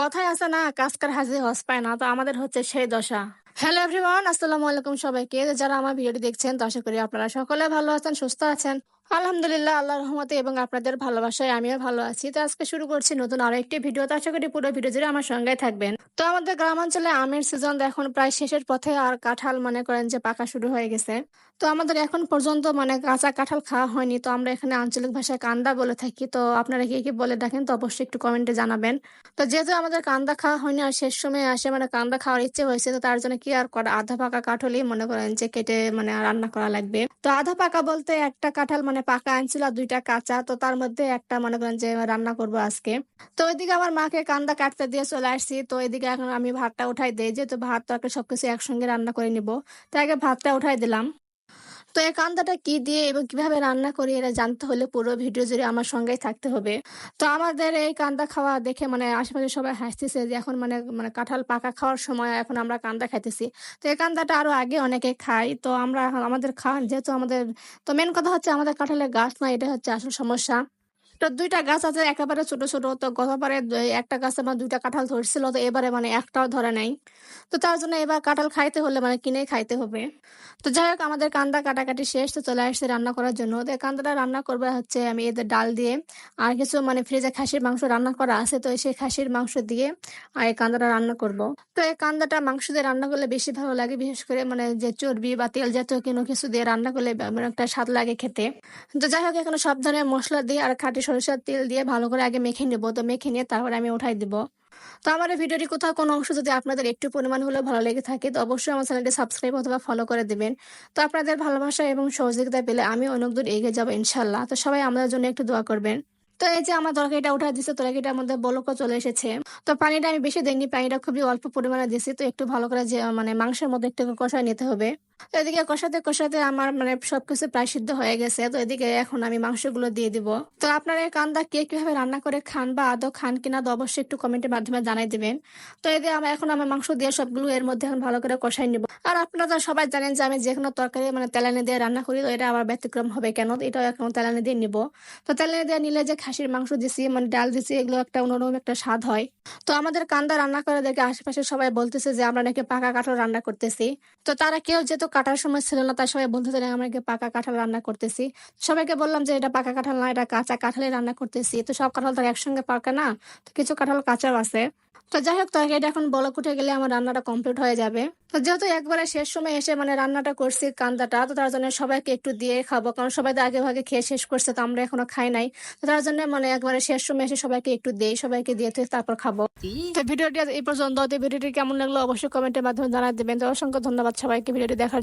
কথায় আছে না কাজকার হাজির হস পায় না, তো আমাদের হচ্ছে সেই দশা। হ্যালো এভরিওয়ান আসসালামু আলাইকুম সবাইকে। যারা আমার ভিডিওটি দেখছেন, তো আশা করি আপনারা সকলে ভালো আছেন, সুস্থ আছেন। আলহামদুলিল্লাহ আল্লাহ রহমতে এবং আপনাদের ভালোবাসায় আমিও ভালো আছি। তো আজকে শুরু করছি নতুন আরও একটি ভিডিও। তো আশা করি পুরো ভিডিও জুড়ে আমার সঙ্গে থাকবেন। তো আমাদের গ্রামাঞ্চলে আমের সিজন এখন প্রায় শেষের পথে আর কাঁঠাল মনে করেন যে পাকা শুরু হয়ে গেছে। তো আমাদের এখন পর্যন্ত মানে কাঁচা কাঁঠাল খাওয়া হয়নি। তো আমরা এখানে আঞ্চলিক ভাষায় কান্দা বলে থাকি। তো আপনারা কি কি বলে দেখেন তো অবশ্যই একটু কমেন্টে জানাবেন। তো যেহেতু আমাদের কান্দা খাওয়া হয়নি আর শেষ সময় আসে মানে কান্দা খাওয়ার ইচ্ছে হয়েছে, তো তার জন্য কি আর করা? আধা পাকা কাঁঠালই মনে করেন যে কেটে মানে রান্না করা লাগবে। তো আধা পাকা বলতে একটা কাঁঠাল মানে পাকা আনছিল আর দুইটা কাঁচা। তো তার মধ্যে একটা মনে করেন যে রান্না করব আজকে। তো ওইদিকে আমার মাকে কান্দা কাটতে দিয়ে চলে আসছি। তো এদিকে এখন আমি ভাতটা উঠাই দিই। যেহেতু ভাত তো একটা সবকিছু একসঙ্গে রান্না করে নিব। তো আগে ভাতটা উঠাই দিলাম। তো এই কান্দাটা কি দিয়ে এবং কীভাবে রান্না করি এটা জানতে হলে পুরো ভিডিও জুড়ে আমার সঙ্গেই থাকতে হবে। তো আমাদের এই কান্দা খাওয়া দেখে মানে আশেপাশে সবাই হাসতেছে যে এখন মানে মানে কাঁঠাল পাকা খাওয়ার সময় এখন আমরা কান্দা খাইতেছি। তো এই কান্দাটা আরও আগে অনেকে খাই তো আমরা আমাদের খাওয়ার যেহেতু আমাদের, তো মেন কথা হচ্ছে আমাদের কাঁঠালের গাছ না, এটা হচ্ছে আসল সমস্যা। তো দুইটা গাছ আছে, একেবারে ছোট ছোট। তো গতবারে একটা গাছে আমার দুইটা কাঁঠাল ধরছিল, তো এবারে মানে একটাও ধরে নাই। তো তার জন্য এবার কাঁঠাল খাইতে হলে মানে কিনে খাইতে হবে। তো যাই হোক, আমাদের কান্দা কাটাকাটি শেষ, তো চলে আসছে রান্না করার জন্য। তো কান্দাটা রান্না করবে হচ্ছে আমি এদের ডাল দিয়ে, আর কিছু মানে ফ্রিজে খাসির মাংস রান্না করা আছে, তো সেই খাসির মাংস দিয়ে আর এই কান্দাটা রান্না করব। তো এই কান্দাটা মাংস দিয়ে রান্না করলে বেশি ভালো লাগে, বিশেষ করে মানে যে চর্বি বা তেল জাতীয় কোনো কিছু দিয়ে রান্না করলে মানে একটা স্বাদ লাগে খেতে। তো যাই হোক, এখানে সব ধরনের মশলা দিয়ে আর খাঁটি সরিষার তেল দিয়ে ভালো করে আগে মেখে নেব। তো মেখে নিয়ে তারপরে আমি উঠাই দিব। তো আমার এই ভিডিওটি কোথাও কোনো অংশ যদি আপনাদের একটু পরিমাণ হলেও ভালো লেগে থাকে, তো অবশ্যই আমার চ্যানেলটি সাবস্ক্রাইব অথবা ফলো করে দিবেন। তো আপনাদের ভালোবাসা এবং সহযোগিতা পেলে আমি অনেক দূর এগিয়ে যাব ইনশাল্লাহ। তো সবাই আমাদের জন্য একটু দোয়া করবেন। তো এই যে আমার তরকারিটা উঠা দিচ্ছে তরকারিটার মধ্যে বলকও চলে এসেছে। তো পানিটা আমি বেশি দেইনি, পানিটা খুবই অল্প পরিমাণে দিয়েছি তো একটু ভালো করে যে মানে মাংসের মধ্যে একটু কষায় নিতে হবে। তো এদিকে কষাতে কষাতে আমার মানে সবকিছু প্রায় সিদ্ধ হয়ে গেছে। তো এদিকে এখন আমি মাংসগুলো দিয়ে দিব। তো আপনারা এই কান্দা কে কীভাবে রান্না করে খান বা আদৌ খান কিনা তো অবশ্যই একটু কমেন্টের মাধ্যমে জানাই দিবেন। তো যে আমি এখন আমার মাংস দিয়ে সবগুলো এর মধ্যে এখন ভালো করে কষাই নিব। আর আপনারা তো সবাই জানেন যে আমি যে কোনো তরকারি মানে তেলানি দিয়ে রান্না করি, তো এটা আবার ব্যতিক্রম হবে কেন? এটাও এখন তেলানি দিয়ে নিব। তো তেলানি দিয়ে নিলে যে খাসির মাংস দিছি মানে ডাল দিছি, এগুলো একটা অন্যরকম একটা স্বাদ হয়। তো আমাদের কান্দা রান্না করে দেখে আশেপাশে সবাই বলতেছে যে আমরা নাকি পাকা কাঁঠাল রান্না করতেছি। তো তারা কেউ যেহেতু কাটার সময় ছিল না, তাই সবাই বলতে চাই আমরা নাকি পাকা কাঁঠাল রান্না করতেছি। সবাইকে বললাম যে, এটা পাকা কাঁঠাল না, এটা কাঁচা কাঁঠালে রান্না করতেছি। তো সব কাঁঠাল তো একসঙ্গে পাকা না, তো কিছু কাঁঠাল কাঁচাও আছে। তো যাই হোক, তরকারিটা এখন বলক উঠে গেলে আমার রান্নাটা কমপ্লিট হয়ে যাবে। তো যেহেতু একবারে শেষ সময় এসে মানে রান্নাটা করছি কান্দাটা, তো তার জন্য সবাইকে একটু দিয়ে খাব, কারণ সবাই তো আগে ভাগে খেয়ে শেষ করছে, তো আমরা এখনও খাই নাই। তো তার জন্য মানে একবারে শেষ সময় এসে সবাইকে একটু দেই, সবাইকে দিয়ে তারপর খাব। তো ভিডিওটি এই পর্যন্ত। ভিডিওটি কেমন লাগল অবশ্যই কমেন্টের মাধ্যমে জানাই দেবেন। তো অসংখ্য ধন্যবাদ সবাইকে ভিডিওটি দেখার জন্য।